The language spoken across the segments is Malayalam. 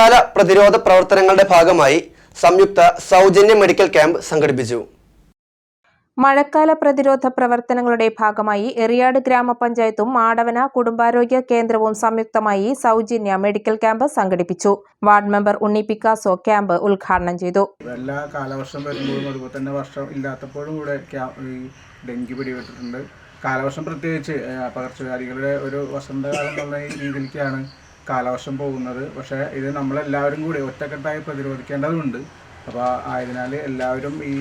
മഴക്കാല പ്രതിരോധ പ്രവർത്തനങ്ങളുടെ ഭാഗമായി സംയുക്ത സൗജന്യ മെഡിക്കൽ ക്യാമ്പ് സംഘടിപ്പിച്ചു. മഴക്കാല പ്രതിരോധ പ്രവർത്തനങ്ങളുടെ ഭാഗമായി എറിയാട് ഗ്രാമപഞ്ചായത്തും മാടവന കുടുംബാരോഗ്യ കേന്ദ്രവും സംയുക്തമായി സൗജന്യ മെഡിക്കൽ ക്യാമ്പ് സംഘടിപ്പിച്ചു. Ward member Unni Picasso camp ഉദ്ഘാടനം ചെയ്തു. എല്ലാ കാലവർഷം വരുമ്പോഴും അതുപോലെ തന്നെ വർഷം ഇല്ലാത്തപ്പോഴും കൂടെ ഡെങ്കി പിടിപെട്ടിട്ടുണ്ട്. കാലവർഷം പ്രത്യേകിച്ച് പകർച്ചവ്യാധികളുടെ ഒരു വസന്തകാലം എന്നുള്ള രീതിയിലേക്കാണ് കാലവർഷം പോകുന്നത്. പക്ഷേ ഇത് നമ്മളെല്ലാവരും കൂടി ഒറ്റക്കെട്ടായി പ്രതിരോധിക്കേണ്ടതുണ്ട്. അപ്പോൾ ആയതിനാൽ എല്ലാവരും ഈ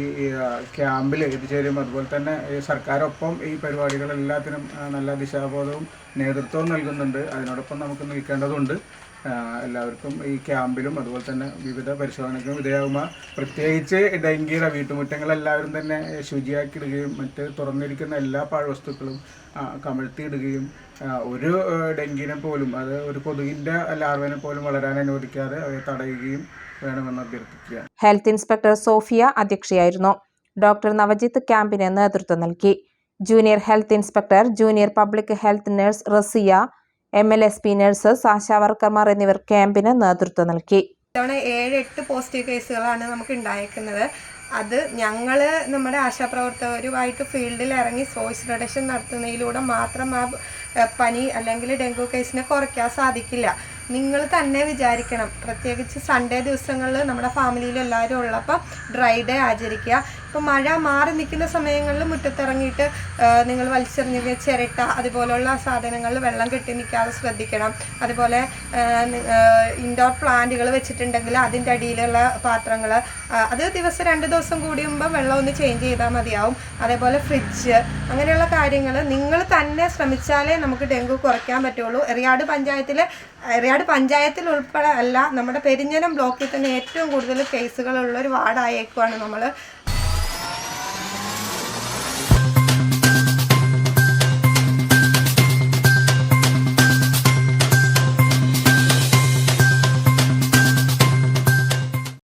ക്യാമ്പിൽ എത്തിച്ചേരും അതുപോലെ തന്നെ സർക്കാരൊപ്പം ഈ പരിപാടികളെല്ലാത്തിനും എല്ലാത്തിനും നല്ല ദിശാബോധവും നേതൃത്വവും നൽകുന്നുണ്ട്. അതിനോടൊപ്പം നമുക്ക് നിൽക്കേണ്ടതുണ്ട്. എല്ലാവർക്കും ഈ ക്യാമ്പിലും അതുപോലെ തന്നെ വിവിധ പരിശോധനയ്ക്കും വിധേയമാകുമ്പോൾ പ്രത്യേകിച്ച് ഡെങ്കിയുടെ വീട്ടുമുറ്റങ്ങളെല്ലാവരും തന്നെ ശുചിയാക്കിയിടുകയും മറ്റ് തുറന്നിരിക്കുന്ന എല്ലാ പാഴ്വസ്തുക്കളും കമഴ്ത്തിയിടുകയും ഒരു ഡെങ്കിനെ പോലും അത് ഒരു കൊതുകിന്റെ ലാർവനെ പോലും വളരാൻ അനുവദിക്കാതെ അവയെ തടയുകയും വേണമെന്ന് അഭ്യർത്ഥിക്കുക ഹെൽത്ത് ഇൻസ്പെക്ടർ സോഫിയ അധ്യക്ഷയായിരുന്നു. ഡോക്ടർ നവജിത്ത് ക്യാമ്പിന് നേതൃത്വം നൽകി. Junior health inspector junior public health nurse Rasiya M L S P nurses ASHA വർക്കർമാർ എന്നിവർ ക്യാമ്പിന് നേതൃത്വം നൽകി. ഇത്തവണ ഏഴ് എട്ട് പോസിറ്റീവ് കേസുകളാണ് നമുക്ക് ഉണ്ടായിരിക്കുന്നത് അത് ഞങ്ങൾ നമ്മുടെ ആശാപ്രവർത്തകരുമായിട്ട് ഫീൽഡിൽ ഇറങ്ങി സോയിസ് റിഡക്ഷൻ നടത്തുന്നതിലൂടെ മാത്രം ആ പനി അല്ലെങ്കിൽ ഡെങ്കു കേസിനെ കുറയ്ക്കാൻ സാധിക്കില്ല. നിങ്ങൾ തന്നെ വിചാരിക്കണം. പ്രത്യേകിച്ച് സൺഡേ ദിവസങ്ങളിൽ നമ്മുടെ ഫാമിലിയിൽ എല്ലാവരും ഉള്ളപ്പോൾ ഡ്രൈ ഡേ ആചരിക്കുക. ഇപ്പോൾ മഴ മാറി നിൽക്കുന്ന സമയങ്ങളിൽ മുറ്റത്തിറങ്ങിയിട്ട് നിങ്ങൾ വലിച്ചെറിഞ്ഞ ചിരട്ട അതുപോലുള്ള സാധനങ്ങളിൽ വെള്ളം കെട്ടി നിൽക്കാതെ ശ്രദ്ധിക്കണം. അതുപോലെ ഇൻഡോർ പ്ലാന്റുകൾ വെച്ചിട്ടുണ്ടെങ്കിൽ അതിന്റെ അടിയിലുള്ള പാത്രങ്ങൾ അത് ദിവസം രണ്ട് ദിവസം കൂടിയുമ്പോൾ വെള്ളം ഒന്ന് ചേഞ്ച് ചെയ്താൽ മതിയാവും. അതേപോലെ ഫ്രിഡ്ജ് അങ്ങനെയുള്ള കാര്യങ്ങൾ നിങ്ങൾ തന്നെ ശ്രമിച്ചാലേ നമുക്ക് ഡെങ്കു കുറയ്ക്കാൻ പറ്റുള്ളൂ. എറിയാട് പഞ്ചായത്തിലെ എറിയാട് പഞ്ചായത്തിൽ ഉൾപ്പെടെ അല്ല നമ്മുടെ പെരിഞ്ഞനം ബ്ലോക്കിൽ തന്നെ ഏറ്റവും കൂടുതൽ കേസുകളുള്ള ഒരു വാർഡായേക്കുവാണ് നമ്മൾ